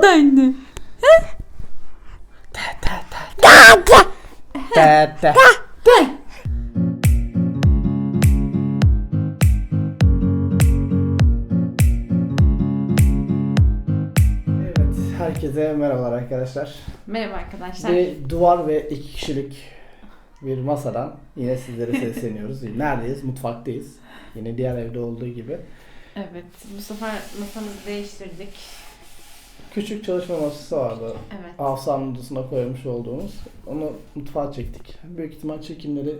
oradaydı? Te te. Evet, herkese merhabalar arkadaşlar. Merhaba arkadaşlar. Bir duvar ve iki kişilik bir masadan yine sizlere sesleniyoruz. Neredeyiz? Mutfaktayız. Yine diğer evde olduğu gibi. Evet bu sefer masamızı değiştirdik. Küçük çalışma masası vardı. Evet. Hafsanın odasına koymuş olduğumuz. Onu mutfağa çektik. Büyük ihtimal çekimleri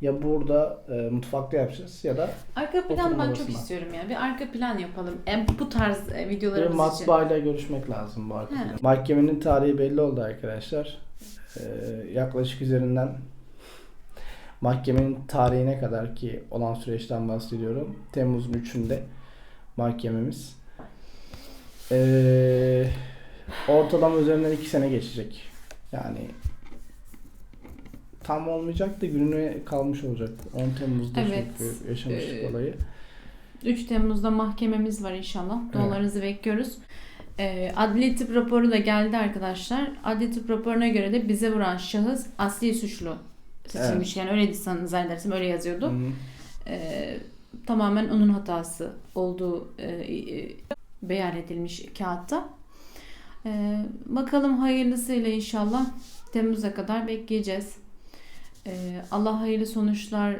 ya burada e, mutfakta yapacağız ya da Arka plan ben çok istiyorum ya. Bir arka plan yapalım. En bu tarz e, videolarımız için. matbaayla görüşmek lazım bu arkadaşlar. He. Mahkemenin tarihi belli oldu arkadaşlar. Ee, yaklaşık üzerinden mahkemenin tarihine kadar ki olan süreçten bahsediyorum. Temmuz'un 3'ünde mahkememiz. Ee, ortalama üzerinden 2 sene geçecek. Yani tam olmayacak da gününe kalmış olacak. 10 Temmuz'da Evet. çünkü yaşamıştık Ee, olayı. 3 Temmuz'da mahkememiz var inşallah. Dualarınızı bekliyoruz. Ee, adli tıp raporu da geldi arkadaşlar. Adli tıp raporuna göre de bize vuran şahıs asli suçlu seçilmiş. Yani öyle zannedersem öyle yazıyordu. Hı hı. Ee, tamamen onun hatası olduğu e, e, beyan edilmiş kağıtta. Ee, bakalım hayırlısıyla inşallah Temmuz'a kadar bekleyeceğiz. Ee, Allah hayırlı sonuçlar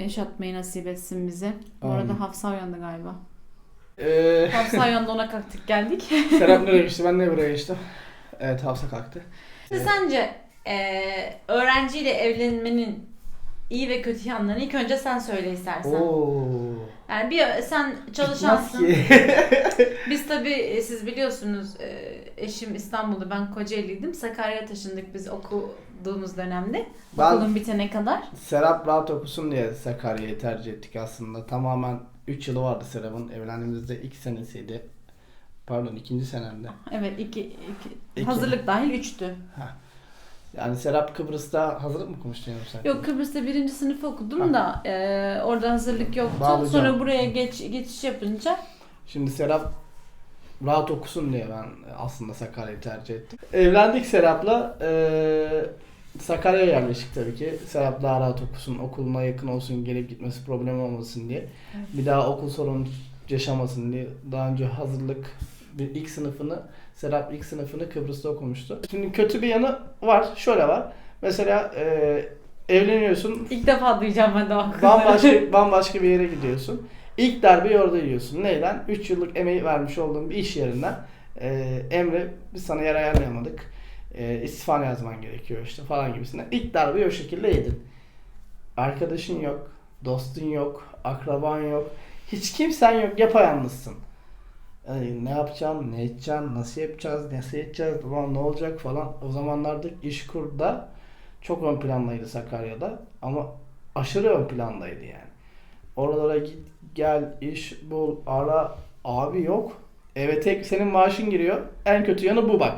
yaşatmayı nasip etsin bize. Bu Amin. arada Hafsa uyandı galiba. Ee, Hafsa uyandı ona kalktık geldik. Serap nereye geçti? Ben de buraya geçtim. Evet Hafsa kalktı. Şimdi sence e, öğrenciyle evlenmenin iyi ve kötü yanlarını ilk önce sen söyle istersen. Oo. Yani bir sen çalışansın. Biz tabii e, siz biliyorsunuz e, eşim İstanbul'da ben Kocaeli'ydim. Sakarya'ya taşındık biz okuduğumuz dönemde. Ben- Okulun bitene kadar. Serap rahat okusun diye Sakarya'yı tercih ettik aslında. Tamamen 3 yılı vardı Serap'ın. Evlendiğimizde 2 senesiydi. Pardon ikinci senemde. Evet iki, iki, İki. hazırlık dahil üçtü. Yani Serap Kıbrıs'ta hazırlık mı okumuştun yoksa? Yok Kıbrıs'ta birinci sınıf okudum da e, orada hazırlık yoktu. Bağlayacağım. Sonra buraya geç geçiş yapınca Şimdi Serap rahat okusun diye ben aslında Sakarya'yı tercih ettim. Evlendik Serap'la. Ee, Sakarya'ya yerleştik tabii ki. Serap daha rahat okusun, okuluna yakın olsun, gelip gitmesi problem olmasın diye. Evet. Bir daha okul sorunu yaşamasın diye. Daha önce hazırlık bir ilk sınıfını, Serap ilk sınıfını Kıbrıs'ta okumuştu. Şimdi kötü bir yanı var, şöyle var. Mesela e, evleniyorsun, ilk defa duyacağım ben de kızları. bambaşka bambaşka bir yere gidiyorsun. İlk darbeyi orada yiyorsun. Neyden? 3 yıllık emeği vermiş olduğun bir iş yerinden e, Emre biz sana yer ayarlayamadık. E, istifana yazman gerekiyor işte falan gibisinden. İlk darbeyi o şekilde yedin. Arkadaşın yok, dostun yok, akraban yok. Hiç kimsen yok, yapayalnızsın. Yani ne yapacaksın, ne edeceksin, nasıl yapacağız, nasıl edeceğiz, ulan ne olacak falan. O zamanlarda İşkur'da çok ön plandaydı Sakarya'da ama aşırı ön plandaydı yani. Oralara git gel iş bul ara abi yok. Eve tek senin maaşın giriyor. En kötü yanı bu bak.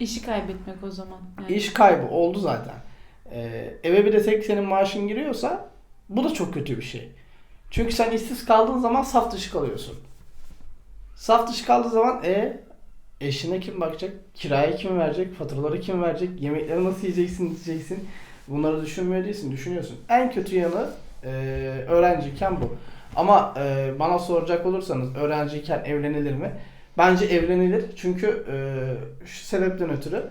İşi kaybetmek o zaman. Yani. İş kaybı oldu zaten. Ee, eve bir de tek senin maaşın giriyorsa bu da çok kötü bir şey. Çünkü sen işsiz kaldığın zaman saf dışı kalıyorsun. Saf dışı kaldığı zaman e eşine kim bakacak? Kirayı kim verecek? Faturaları kim verecek? Yemekleri nasıl yiyeceksin diyeceksin. Bunları düşünmüyor değilsin, düşünüyorsun. En kötü yanı e, öğrenciyken bu. Ama e, bana soracak olursanız öğrenciyken evlenilir mi? Bence evlenilir. Çünkü e, şu sebepten ötürü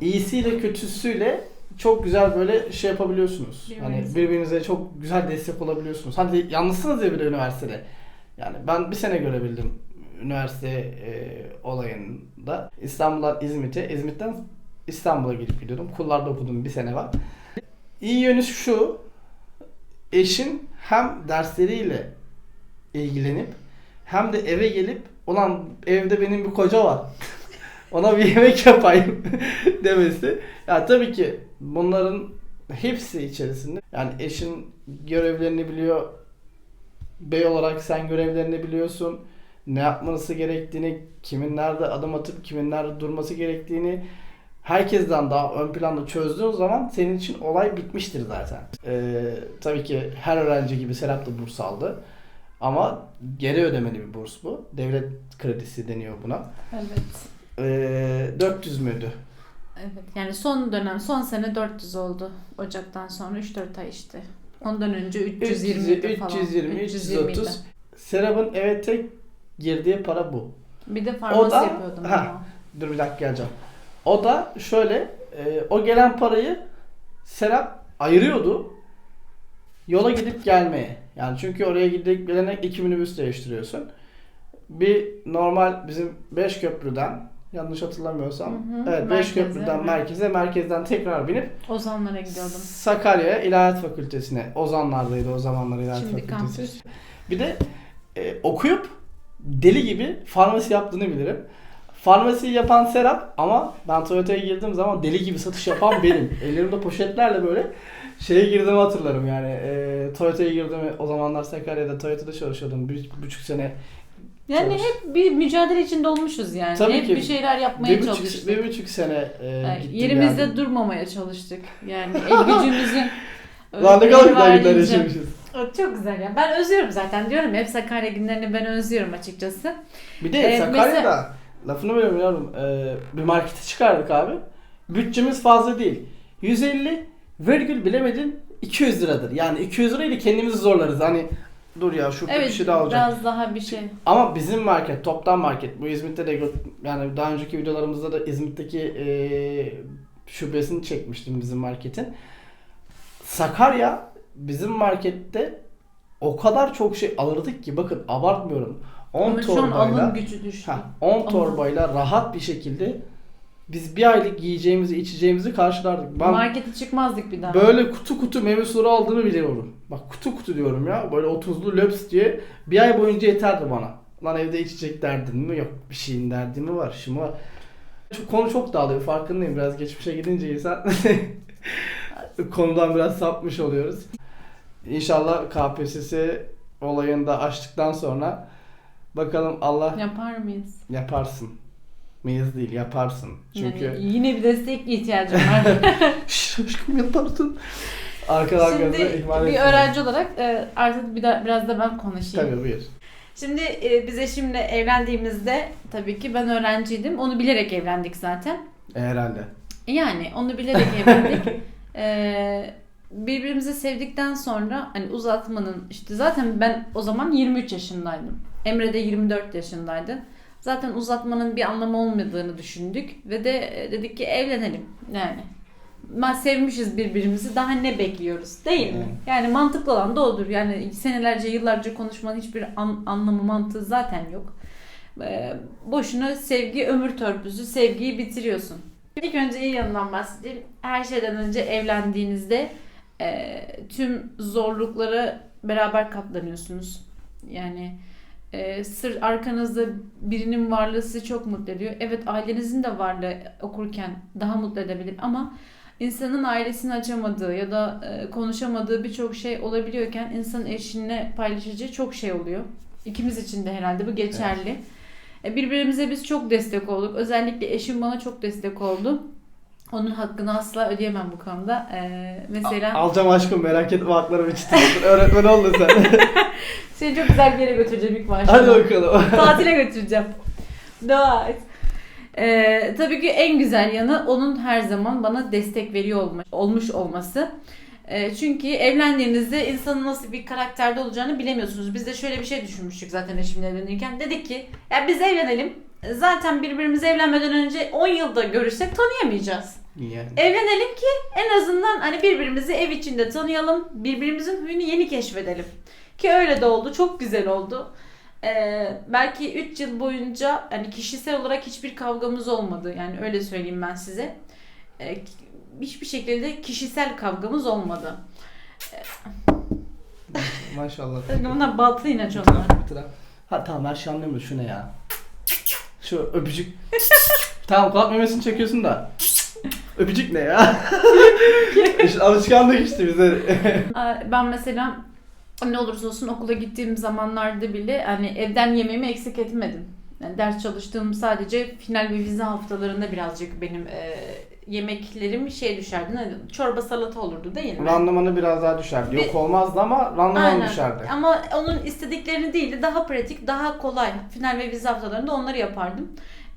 iyisiyle kötüsüyle çok güzel böyle şey yapabiliyorsunuz. Hani Birbirinize. birbirinize çok güzel destek olabiliyorsunuz. Hadi yalnızsınız ya bir de üniversitede. Yani ben bir sene görebildim üniversite e, olayında. İstanbul'dan İzmit'e, İzmit'ten İstanbul'a gidip gidiyordum. Kullarda okudum bir sene var. İyi yönü şu. Eşin hem dersleriyle ilgilenip hem de eve gelip ulan evde benim bir koca var. Ona bir yemek yapayım demesi. Ya tabii ki bunların hepsi içerisinde yani eşin görevlerini biliyor. Bey olarak sen görevlerini biliyorsun. Ne yapması gerektiğini, kimin nerede adım atıp kimin nerede durması gerektiğini herkesten daha ön planda çözdüğün zaman senin için olay bitmiştir zaten. Ee, tabii ki her öğrenci gibi Serap da burs aldı. Ama geri ödemeli bir burs bu. Devlet kredisi deniyor buna. Evet. Ee, 400 müydü? Evet. Yani son dönem, son sene 400 oldu. Ocaktan sonra 3-4 ay işte. Ondan önce 320 idi falan. 320, 320 idi. 330. Serap'ın eve tek girdiği para bu. Bir de farmasi da- yapıyordum ha. ama. Dur bir dakika geleceğim. O da şöyle, e, o gelen parayı Serap ayırıyordu. Yola gidip gelmeye. Yani çünkü oraya gidip gelene iki minibüs değiştiriyorsun. Bir normal bizim beş köprüden yanlış hatırlamıyorsam. Hı hı, evet beş merkeze, köprüden evet. merkeze, merkezden tekrar binip Ozanlara gidiyordum. Sakarya'ya İlahiyat Fakültesi'ne. Ozanlardaydı o zamanlar İlahiyat Şimdi Fakültesi. kampüs. Bir de e, okuyup deli gibi farmasi yaptığını bilirim. Farmasiyi yapan Serap ama ben Toyota'ya girdiğim zaman deli gibi satış yapan benim. Ellerimde poşetlerle böyle şeye girdiğimi hatırlarım yani. E, Toyota'ya girdiğimi o zamanlar Sakarya'da Toyota'da çalışıyordum. Bir, buçuk sene. Yani Çalış. hep bir mücadele içinde olmuşuz yani. Tabii hep ki. bir şeyler yapmaya Bir buçuk, çalıştık. bir buçuk sene e, Yani yerimizde geldim. durmamaya çalıştık. Yani el gücümüzün Lan ne kadar güzel günler yaşamışız. O Çok güzel ya. Ben özlüyorum zaten diyorum ya, hep Sakarya günlerini ben özlüyorum açıkçası. Bir de Ee, Sakarya'da mesela- lafını bölüyorum yavrum. Ee, bir markete çıkardık abi. Bütçemiz fazla değil. 150 virgül bilemedin 200 liradır. Yani 200 lirayla kendimizi zorlarız. Hani dur ya şurada Evet bir şey daha olacak. biraz daha bir şey. Ama bizim market, toptan market. Bu İzmit'te de yani daha önceki videolarımızda da İzmit'teki eee, şubesini çekmiştim bizim marketin. Sakarya bizim markette o kadar çok şey alırdık ki bakın abartmıyorum. 10 Ama şu an torbayla gücü düştü. Ha, 10 torbayla rahat bir şekilde biz bir aylık yiyeceğimizi içeceğimizi karşılardık. Ben Markete çıkmazdık bir daha. böyle kutu kutu meyve suları aldığını biliyorum. Bak kutu kutu diyorum ya. Böyle 30'lu löps diye bir ay boyunca yeterdi bana. Lan evde içecek derdin mi? Yok bir şeyin derdi mi var? Mu var? Şu konu çok dağılıyor farkındayım. Biraz geçmişe gidince insan konudan biraz sapmış oluyoruz. İnşallah KPSS olayını da açtıktan sonra bakalım Allah Yapar mıyız? Yaparsın. Mıyız değil yaparsın. Çünkü Yani yine bir destek ihtiyacım var. Aşkım yaparsın. Arkadan Şimdi ihmal bir etmeyin. öğrenci olarak e, artık bir da, biraz da ben konuşayım. Tabii buyur. Şimdi e, biz eşimle evlendiğimizde tabii ki ben öğrenciydim. Onu bilerek evlendik zaten. E, herhalde. Yani onu bilerek evlendik. Ee, birbirimizi sevdikten sonra hani uzatmanın işte zaten ben o zaman 23 yaşındaydım. Emre de 24 yaşındaydı. Zaten uzatmanın bir anlamı olmadığını düşündük ve de e, dedik ki evlenelim yani. Ma sevmişiz birbirimizi daha ne bekliyoruz değil mi? Yani mantıklı olan da odur. Yani senelerce yıllarca konuşmanın hiçbir an- anlamı mantığı zaten yok. Ee, boşuna sevgi ömür törpüsü sevgiyi bitiriyorsun. İlk önce iyi yanından bahsedeyim. Her şeyden önce evlendiğinizde e, tüm zorluklara beraber katlanıyorsunuz. Yani e, sır arkanızda birinin varlığı sizi çok mutlu ediyor. Evet ailenizin de varlığı okurken daha mutlu edebilir ama insanın ailesini açamadığı ya da e, konuşamadığı birçok şey olabiliyorken insanın eşinle paylaşacağı çok şey oluyor. İkimiz için de herhalde bu geçerli. E, Birbirimize biz çok destek olduk. Özellikle eşim bana çok destek oldu. Onun hakkını asla ödeyemem bu konuda. Ee, mesela Alacağım aşkım merak etme haklarım için. Öğretmen oldun sen. seni çok güzel bir yere götüreceğim ilk başta. Hadi bakalım. Tatile götüreceğim. Dua et. Ee, tabii ki en güzel yanı onun her zaman bana destek veriyor olma, olmuş olması. Ee, çünkü evlendiğinizde insanın nasıl bir karakterde olacağını bilemiyorsunuz. Biz de şöyle bir şey düşünmüştük zaten eşimle evlenirken. Dedik ki ya biz evlenelim. Zaten birbirimize evlenmeden önce 10 yılda görüşsek tanıyamayacağız. Yani. Evlenelim ki en azından hani birbirimizi ev içinde tanıyalım. Birbirimizin huyunu yeni keşfedelim. Ki öyle de oldu. Çok güzel oldu. Ee, belki 3 yıl boyunca hani kişisel olarak hiçbir kavgamız olmadı. Yani öyle söyleyeyim ben size. Ee, hiçbir şekilde kişisel kavgamız olmadı. Maşallah. Tabii onlar batı inanç onlar. Ha tamam her şey anlıyorum da şu ne ya? Şu öpücük. tamam kulak memesini çekiyorsun da. Öpücük ne ya? işte alışkanlık işte bize. Ben mesela ne olursa olsun okula gittiğim zamanlarda bile hani evden yemeğimi eksik etmedim. Yani ders çalıştığım sadece final ve vize haftalarında birazcık benim e, yemeklerim şey düşerdi. Ne? Çorba salata olurdu değil mi? Randımanı biraz daha düşerdi. Yok Bir- olmazdı ama randıman Aynen. düşerdi. Ama onun istediklerini değil de daha pratik, daha kolay. Final ve vize haftalarında onları yapardım.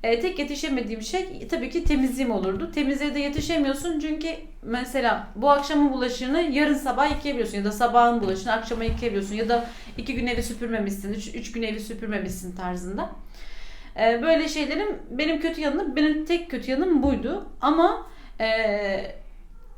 Ee, tek yetişemediğim şey tabii ki temizliğim olurdu. Temizliğe de yetişemiyorsun çünkü mesela bu akşamın bulaşığını yarın sabah yıkayabiliyorsun ya da sabahın bulaşığını akşama yıkayabiliyorsun ya da iki gün evi süpürmemişsin, üç, üç gün evi süpürmemişsin tarzında. Ee, böyle şeylerin benim kötü yanım, benim tek kötü yanım buydu. Ama ee,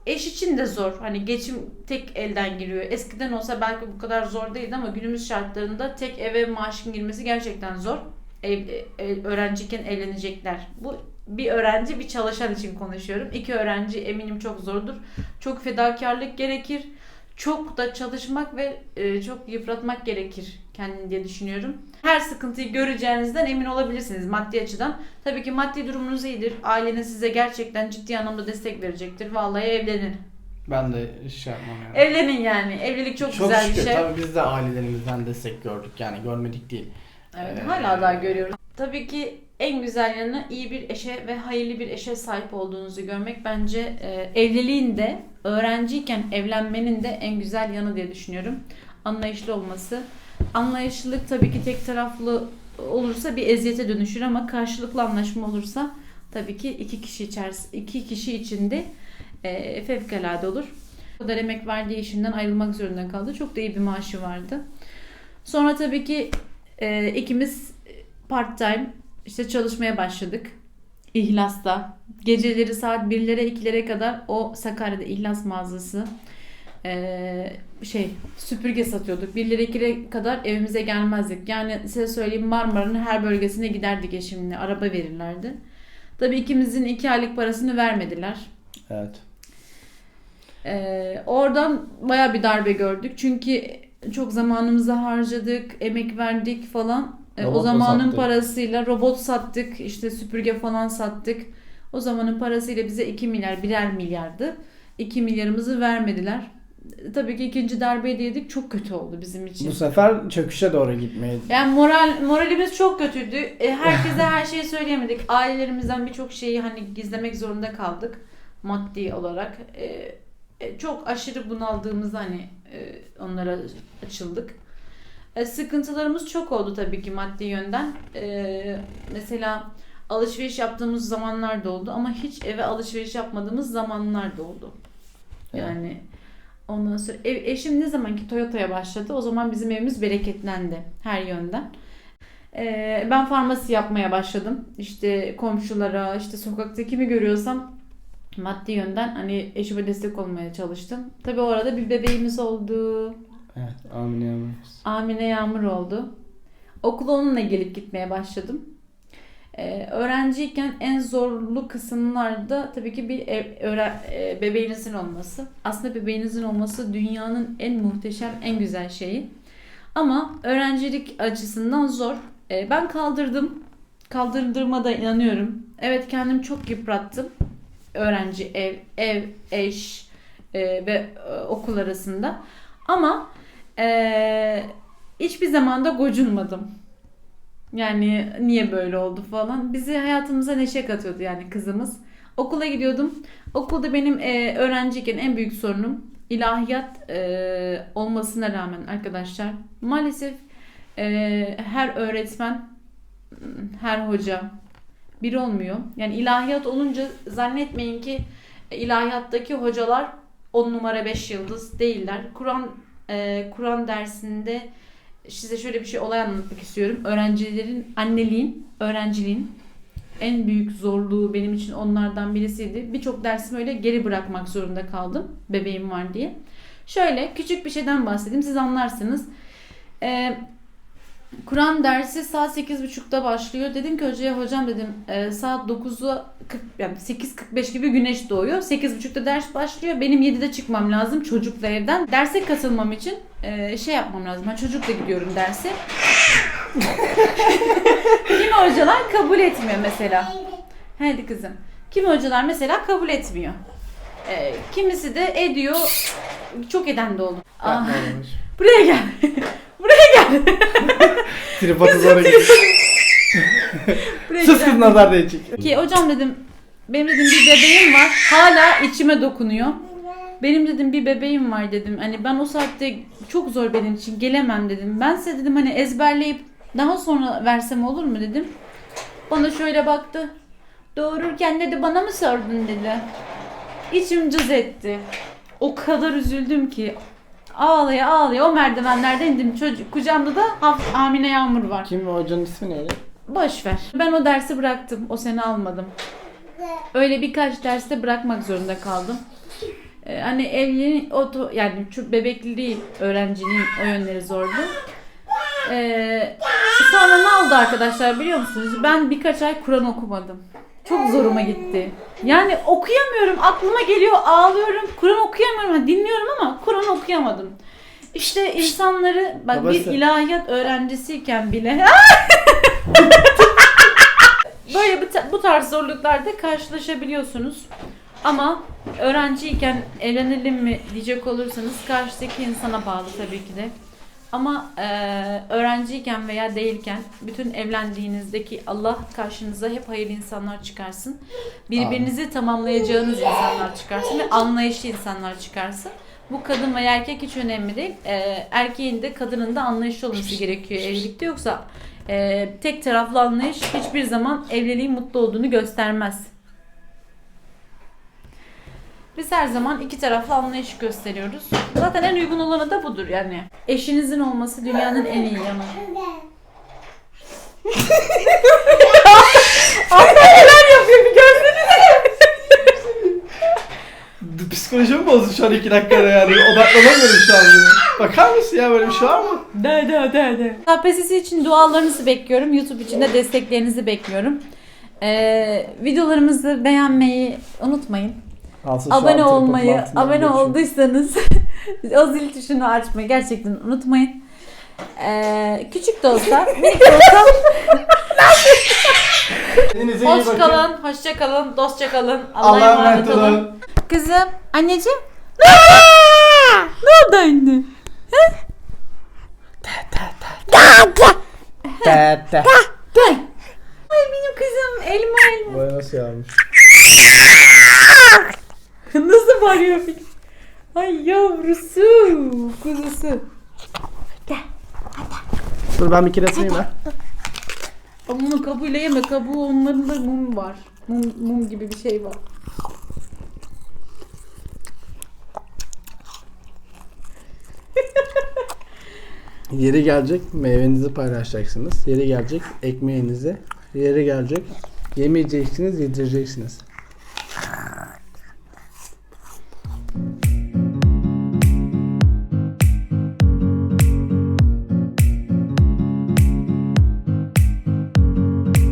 eş için de zor. Hani geçim tek elden giriyor. Eskiden olsa belki bu kadar zor değildi ama günümüz şartlarında tek eve maaşın girmesi gerçekten zor. Ev, e, öğrenciyken evlenecekler. Bu bir öğrenci bir çalışan için konuşuyorum. İki öğrenci eminim çok zordur. Çok fedakarlık gerekir. Çok da çalışmak ve e, çok yıpratmak gerekir kendini diye düşünüyorum. Her sıkıntıyı göreceğinizden emin olabilirsiniz maddi açıdan. Tabii ki maddi durumunuz iyidir. Aileniz size gerçekten ciddi anlamda destek verecektir. Vallahi evlenin. Ben de şey yapmam yani. Evlenin yani. Evlilik çok, güzel şükür. bir şey. Tabii biz de ailelerimizden destek gördük yani görmedik değil. Evet, Ee, hala daha görüyoruz. Tabii ki en güzel yanı iyi bir eşe ve hayırlı bir eşe sahip olduğunuzu görmek bence e, evliliğin de öğrenciyken evlenmenin de en güzel yanı diye düşünüyorum. Anlayışlı olması. Anlayışlılık tabii ki tek taraflı olursa bir eziyete dönüşür ama karşılıklı anlaşma olursa tabii ki iki kişi içerisinde iki kişi içinde e, fevkalade olur. O kadar emek verdiği işinden ayrılmak zorunda kaldı. Çok da iyi bir maaşı vardı. Sonra tabii ki e, ikimiz part time işte çalışmaya başladık. İhlas'ta. Geceleri saat 1'lere 2'lere kadar o Sakarya'da İhlas mağazası e, şey süpürge satıyorduk. 1'lere 2'lere kadar evimize gelmezdik. Yani size söyleyeyim Marmara'nın her bölgesine giderdik eşimle. Araba verirlerdi. Tabii ikimizin iki aylık parasını vermediler. Evet. Ee, oradan baya bir darbe gördük. Çünkü çok zamanımızı harcadık, emek verdik falan. Ee, o zamanın sattık. parasıyla robot sattık, işte süpürge falan sattık. O zamanın parasıyla bize 2 milyar, birer milyardı. 2 milyarımızı vermediler. Ee, Tabii ki ikinci darbeyi de yedik. Çok kötü oldu bizim için. Bu sefer çöküşe doğru gitmeye Yani moral moralimiz çok kötüydü. E, herkese her şeyi söyleyemedik. Ailelerimizden birçok şeyi hani gizlemek zorunda kaldık maddi olarak. E, e, çok aşırı bunaldığımız hani e, onlara açıldık. E, sıkıntılarımız çok oldu tabii ki maddi yönden. E, mesela alışveriş yaptığımız zamanlar da oldu ama hiç eve alışveriş yapmadığımız zamanlar da oldu. Yani ondan sonra ev, eşim ne zamanki Toyota'ya başladı o zaman bizim evimiz bereketlendi her yönden. Ee, ben farmasi yapmaya başladım. İşte komşulara, işte sokakta kimi görüyorsam maddi yönden hani eşime destek olmaya çalıştım. Tabii o arada bir bebeğimiz oldu. Evet, amin amin. Amine Yağmur oldu. Okula onunla gelip gitmeye başladım. Ee, öğrenciyken en zorlu kısımlarda tabii ki bir ev, öğre- e, bebeğinizin olması. Aslında bebeğinizin olması dünyanın en muhteşem, en güzel şeyi. Ama öğrencilik açısından zor. Ee, ben kaldırdım. Kaldırdığıma da inanıyorum. Evet kendim çok yıprattım. Öğrenci, ev, ev, eş e, ve e, okul arasında. Ama ee, hiçbir zaman da gocunmadım. Yani niye böyle oldu falan. Bizi hayatımıza neşe katıyordu yani kızımız. Okula gidiyordum. Okulda benim e, öğrenciyken en büyük sorunum ilahiyat e, olmasına rağmen arkadaşlar maalesef e, her öğretmen her hoca bir olmuyor. Yani ilahiyat olunca zannetmeyin ki ilahiyattaki hocalar 10 numara 5 yıldız değiller. Kur'an e, Kur'an dersinde size şöyle bir şey olay anlatmak istiyorum. Öğrencilerin anneliğin, öğrenciliğin en büyük zorluğu benim için onlardan birisiydi. Birçok dersimi öyle geri bırakmak zorunda kaldım. Bebeğim var diye. Şöyle küçük bir şeyden bahsedeyim. Siz anlarsınız. Ee, Kur'an dersi saat 8.30'da başlıyor. Dedim ki hocaya hocam dedim e, saat 9'u 40 yani 8.45 gibi güneş doğuyor. 8.30'da ders başlıyor. Benim 7'de çıkmam lazım çocukla evden. Derse katılmam için e, şey yapmam lazım. Ben çocukla gidiyorum derse. Kimi hocalar kabul etmiyor mesela. Hadi kızım. Kimi hocalar mesela kabul etmiyor. E, kimisi de ediyor. Çok eden de oldu. Ah, buraya gel. buraya gel. Buraya Sus gel. kız nazar değecek. Ki hocam dedim benim dedim bir bebeğim var. Hala içime dokunuyor. Benim dedim bir bebeğim var dedim. Hani ben o saatte çok zor benim için gelemem dedim. Ben size dedim hani ezberleyip daha sonra versem olur mu dedim. Bana şöyle baktı. Doğururken dedi bana mı sordun dedi. İçim cız etti. O kadar üzüldüm ki. Ağlaya ağlaya o merdivenlerden indim. Çocuk kucağımda da haf- hamile yağmur var. Kim o hocanın ismi neydi? Boş ver. Ben o dersi bıraktım. O sene almadım. Öyle birkaç derste bırakmak zorunda kaldım. Ee, hani evliliğin o to- yani şu bebekliliği öğrenciliğin o yönleri zordu. Ee, sonra ne oldu arkadaşlar biliyor musunuz? Ben birkaç ay Kur'an okumadım. Çok zoruma gitti. Yani okuyamıyorum. Aklıma geliyor ağlıyorum. Kur'an okuyamıyorum. Ha, Dinliyorum ama Kur'an okuyamadım. İşte insanları bak bir Babası. ilahiyat öğrencisiyken bile böyle bu, ta- bu tarz zorluklarda karşılaşabiliyorsunuz. Ama öğrenciyken evlenelim mi diyecek olursanız karşıdaki insana bağlı tabii ki de. Ama eee, öğrenciyken veya değilken bütün evlendiğinizdeki Allah karşınıza hep hayırlı insanlar çıkarsın. Birbirinizi tamamlayacağınız insanlar çıkarsın ve anlayışlı insanlar çıkarsın. Bu kadın veya erkek hiç önemli değil. Eee, erkeğin de kadının da anlayışlı olması gerekiyor evlilikte. Yoksa eee, tek taraflı anlayış hiçbir zaman evliliğin mutlu olduğunu göstermez. Biz her zaman iki taraflı anlayış gösteriyoruz. Zaten en uygun olanı da budur yani. Eşinizin olması dünyanın en iyi yanı. Anne neler yapıyor bir görsenize. Psikolojimi bozdu şu an iki dakikada yani. Odaklanamıyorum şu an. Bakar mısın ya böyle bir şey var mı? De de de de. KPSS için dualarınızı bekliyorum. YouTube için de desteklerinizi bekliyorum. Ee, videolarımızı beğenmeyi unutmayın. Şu abone olmayı, abone geçiyor. olduysanız o zil tuşunu açmayı gerçekten unutmayın. Ee, küçük de olsa, minik de olsa Kendinize iyi hoş bakın. kalın, hoşça kalın, dostça kalın. Allah'a emanet olun. olun. Kızım, anneciğim. ne oldu anne? Tete. Gel. Ay benim kızım, elma elma. Boya nasıl yağmış? Nasıl bağırıyor bir? Ay yavrusu, kuzusu. Dur ben bir kiresini ver. Ama bunu kabuğuyla yeme. Kabuğu onların da mum var. Mum, mum gibi bir şey var. Yeri gelecek meyvenizi paylaşacaksınız. Yeri gelecek ekmeğinizi. Yeri gelecek yemeyeceksiniz yedireceksiniz.